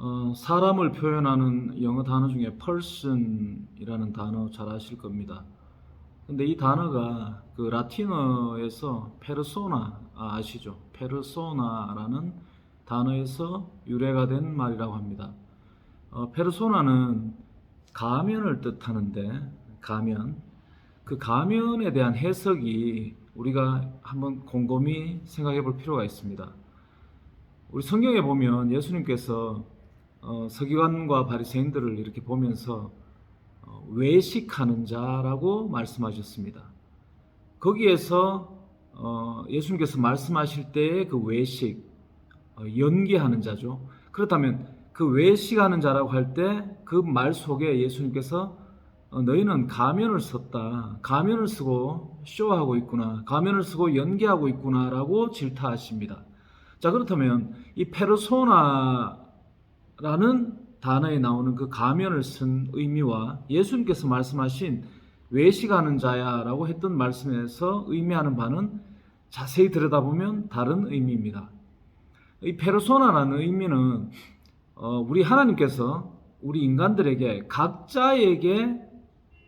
어, 사람을 표현하는 영어 단어 중에 person이라는 단어 잘 아실 겁니다. 근데 이 단어가 그 라틴어에서 페르소나 아, 아시죠? 페르소나라는 단어에서 유래가 된 말이라고 합니다. 어, 페르소나는 가면을 뜻하는데 가면 그 가면에 대한 해석이 우리가 한번 곰곰이 생각해 볼 필요가 있습니다. 우리 성경에 보면 예수님께서 어, 서기관과 바리새인들을 이렇게 보면서 어, 외식하는 자라고 말씀하셨습니다. 거기에서 어, 예수님께서 말씀하실 때의 그 외식, 어, 연기하는 자죠. 그렇다면 그 외식하는 자라고 할 때 그 말 속에 예수님께서 어, 너희는 가면을 썼다. 가면을 쓰고 쇼하고 있구나. 가면을 쓰고 연기하고 있구나라고 질타하십니다. 자, 그렇다면 이 페르소나 라는 단어에 나오는 그 가면을 쓴 의미와 예수님께서 말씀하신 외식하는 자야 라고 했던 말씀에서 의미하는 바는 자세히 들여다보면 다른 의미입니다. 이 페르소나라는 의미는 어, 우리 하나님께서 우리 인간들에게 각자에게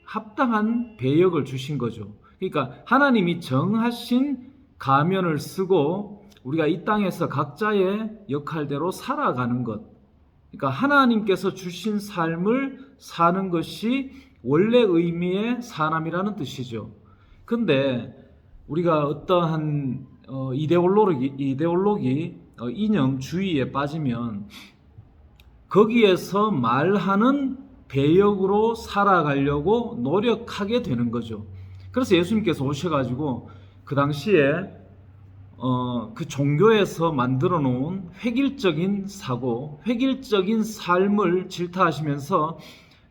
합당한 배역을 주신 거죠. 그러니까 하나님이 정하신 가면을 쓰고 우리가 이 땅에서 각자의 역할대로 살아가는 것. 그러니까 하나님께서 주신 삶을 사는 것이 원래 의미의 사람이라는 뜻이죠. 근데 우리가 어떠한 어, 이데올로기, 이데올로기 어, 이념주의에 빠지면 거기에서 말하는 배역으로 살아가려고 노력하게 되는 거죠. 그래서 예수님께서 오셔가지고 그 당시에 어, 그 종교에서 만들어 놓은 획일적인 사고, 획일적인 삶을 질타하시면서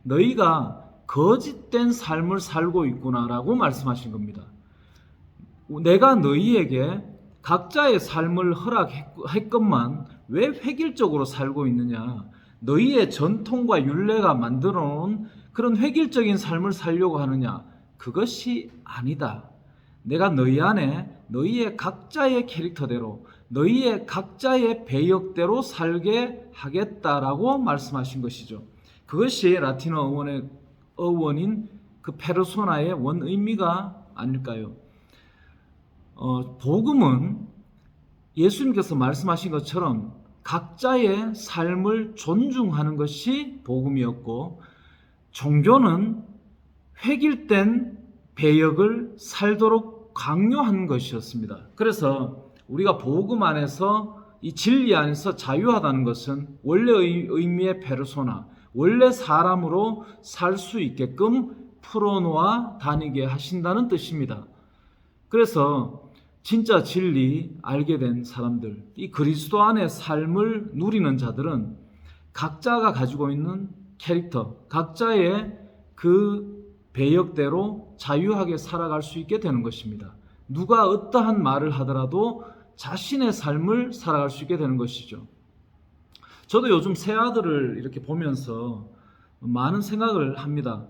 너희가 거짓된 삶을 살고 있구나라고 말씀하신 겁니다. 내가 너희에게 각자의 삶을 허락했건만 왜 획일적으로 살고 있느냐? 너희의 전통과 윤례가 만들어 놓은 그런 획일적인 삶을 살려고 하느냐? 그것이 아니다. 내가 너희 안에 너희의 각자의 캐릭터대로 너희의 각자의 배역대로 살게 하겠다라고 말씀하신 것이죠. 그것이 라틴어 어원의 어원인 그 페르소나의 원 의미가 아닐까요? 어, 복음은 예수님께서 말씀하신 것처럼 각자의 삶을 존중하는 것이 복음이었고 종교는 획일된 배역을 살도록 강요한 것이었습니다. 그래서 우리가 복음 안에서 이 진리 안에서 자유하다는 것은 원래 의미의 페르소나, 원래 사람으로 살 수 있게끔 풀어놓아 다니게 하신다는 뜻입니다. 그래서 진짜 진리 알게 된 사람들, 이 그리스도 안의 삶을 누리는 자들은 각자가 가지고 있는 캐릭터, 각자의 그 배역대로 자유하게 살아갈 수 있게 되는 것입니다. 누가 어떠한 말을 하더라도 자신의 삶을 살아갈 수 있게 되는 것이죠. 저도 요즘 새 아들을 이렇게 보면서 많은 생각을 합니다.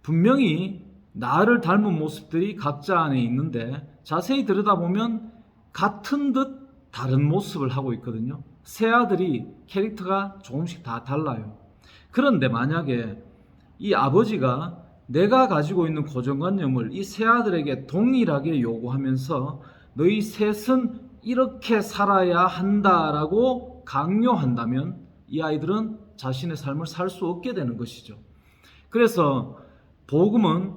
분명히 나를 닮은 모습들이 각자 안에 있는데 자세히 들여다보면 같은 듯 다른 모습을 하고 있거든요. 새 아들이 캐릭터가 조금씩 다 달라요. 그런데 만약에 이 아버지가 내가 가지고 있는 고정관념을 이세 아들에게 동일하게 요구하면서 너희 셋은 이렇게 살아야 한다라고 강요한다면 이 아이들은 자신의 삶을 살 수 없게 되는 것이죠. 그래서 복음은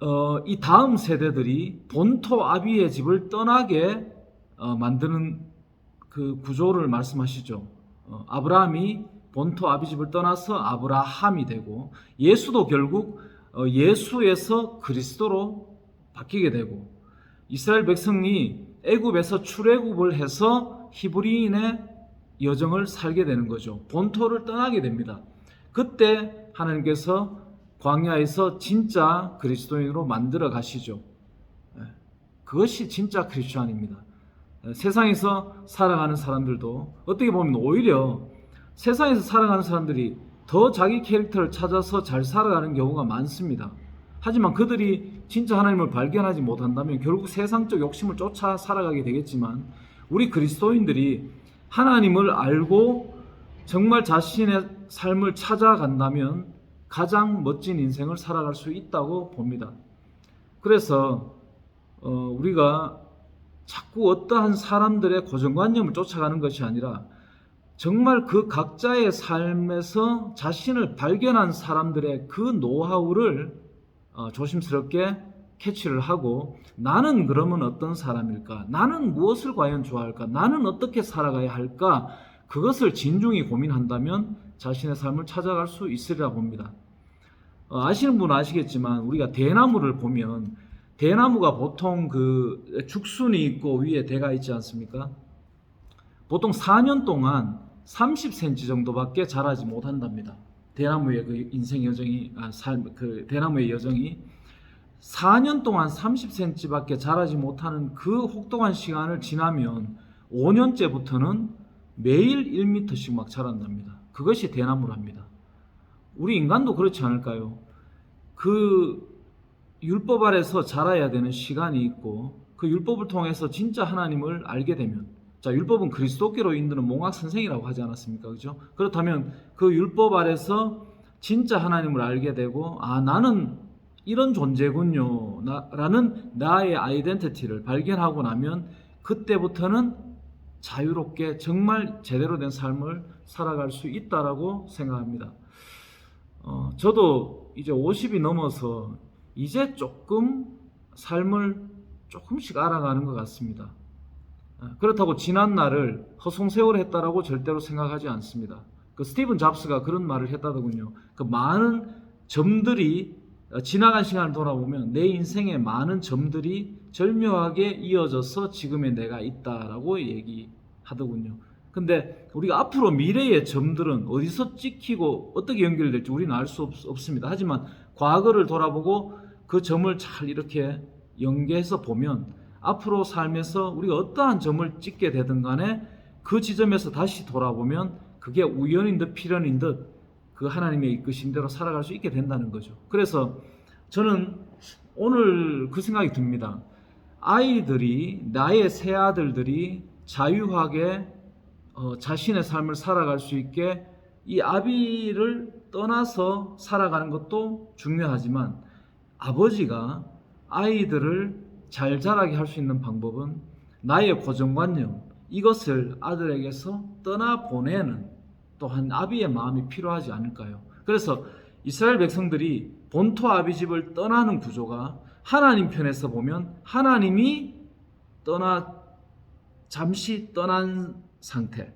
어, 이 다음 세대들이 본토 아비의 집을 떠나게 어, 만드는 그 구조를 말씀하시죠. 어, 아브라함이 본토 아비 집을 떠나서 아브라함이 되고 예수도 결국 어, 예수에서 그리스도로 바뀌게 되고 이스라엘 백성이 애굽에서 출애굽을 해서 히브리인의 여정을 살게 되는 거죠. 본토를 떠나게 됩니다. 그때 하나님께서 광야에서 진짜 그리스도인으로 만들어 가시죠. 예, 그것이 진짜 크리스천입니다. 예, 세상에서 살아가는 사람들도 어떻게 보면 오히려 세상에서 살아가는 사람들이 더 자기 캐릭터를 찾아서 잘 살아가는 경우가 많습니다. 하지만 그들이 진짜 하나님을 발견하지 못한다면 결국 세상적 욕심을 쫓아 살아가게 되겠지만 우리 그리스도인들이 하나님을 알고 정말 자신의 삶을 찾아간다면 가장 멋진 인생을 살아갈 수 있다고 봅니다. 그래서 어, 우리가 자꾸 어떠한 사람들의 고정관념을 쫓아가는 것이 아니라 정말 그 각자의 삶에서 자신을 발견한 사람들의 그 노하우를 어, 조심스럽게 캐치를 하고 나는 그러면 어떤 사람일까? 나는 무엇을 과연 좋아할까? 나는 어떻게 살아가야 할까? 그것을 진중히 고민한다면 자신의 삶을 찾아갈 수 있으리라 봅니다. 어, 아시는 분은 아시겠지만 우리가 대나무를 보면 대나무가 보통 그 죽순이 있고 위에 대가 있지 않습니까? 보통 4년 동안 30cm 정도밖에 자라지 못한답니다. 대나무의 그 인생 여정이 아, 삶, 그 대나무의 여정이 4년 동안 30cm밖에 자라지 못하는 그 혹독한 시간을 지나면 5년째부터는 매일 1m씩 막 자란답니다. 그것이 대나무랍니다. 우리 인간도 그렇지 않을까요? 그 율법 아래서 자라야 되는 시간이 있고 그 율법을 통해서 진짜 하나님을 알게 되면 자 율법은 그리스도께로 인도는 몽학 선생이라고 하지 않았습니까? 그죠? 그렇다면 그 율법 아래서 진짜 하나님을 알게 되고 아 나는 이런 존재군요 나, 라는 나의 아이덴티티를 발견하고 나면 그때부터는 자유롭게 정말 제대로 된 삶을 살아갈 수 있다라고 생각합니다. 어, 저도 이제 50이 넘어서 이제 조금 삶을 조금씩 알아가는 것 같습니다. 아, 그렇다고 지난 날을 허송세월 했다라고 절대로 생각하지 않습니다. 그 스티븐 잡스가 그런 말을 했다더군요. 그 많은 점들이 어, 지나간 시간을 돌아보면 내 인생의 많은 점들이 절묘하게 이어져서 지금의 내가 있다라고 얘기하더군요. 근데 우리가 앞으로 미래의 점들은 어디서 찍히고 어떻게 연결될지 우리는 알 수 없습니다. 하지만 과거를 돌아보고 그 점을 잘 이렇게 연계해서 보면 앞으로 삶에서 우리가 어떠한 점을 찍게 되든 간에 그 지점에서 다시 돌아보면 그게 우연인 듯 필연인 듯 그 하나님의 이끄신 대로 살아갈 수 있게 된다는 거죠. 그래서 저는 오늘 그 생각이 듭니다. 아이들이 나의 새 아들들이 자유하게 어, 자신의 삶을 살아갈 수 있게 이 아비를 떠나서 살아가는 것도 중요하지만 아버지가 아이들을 잘 자라게 할 수 있는 방법은 나의 고정관념 이것을 아들에게서 떠나 보내는 또한 아비의 마음이 필요하지 않을까요? 그래서 이스라엘 백성들이 본토 아비 집을 떠나는 구조가 하나님 편에서 보면 하나님이 떠나 잠시 떠난 상태.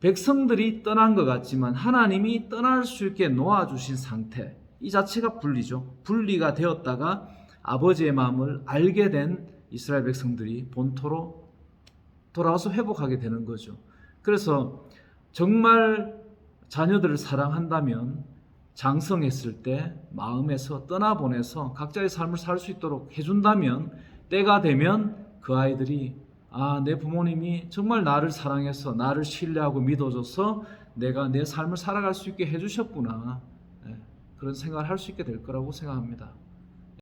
백성들이 떠난 것 같지만 하나님이 떠날 수 있게 놓아주신 상태. 이 자체가 분리죠. 분리가 되었다가 아버지의 마음을 알게 된 이스라엘 백성들이 본토로 돌아와서 회복하게 되는 거죠. 그래서 정말 자녀들을 사랑한다면 장성했을 때 마음에서 떠나보내서 각자의 삶을 살 수 있도록 해준다면 때가 되면 그 아이들이 아, 내 부모님이 정말 나를 사랑해서 나를 신뢰하고 믿어줘서 내가 내 삶을 살아갈 수 있게 해주셨구나. 네, 그런 생각을 할 수 있게 될 거라고 생각합니다.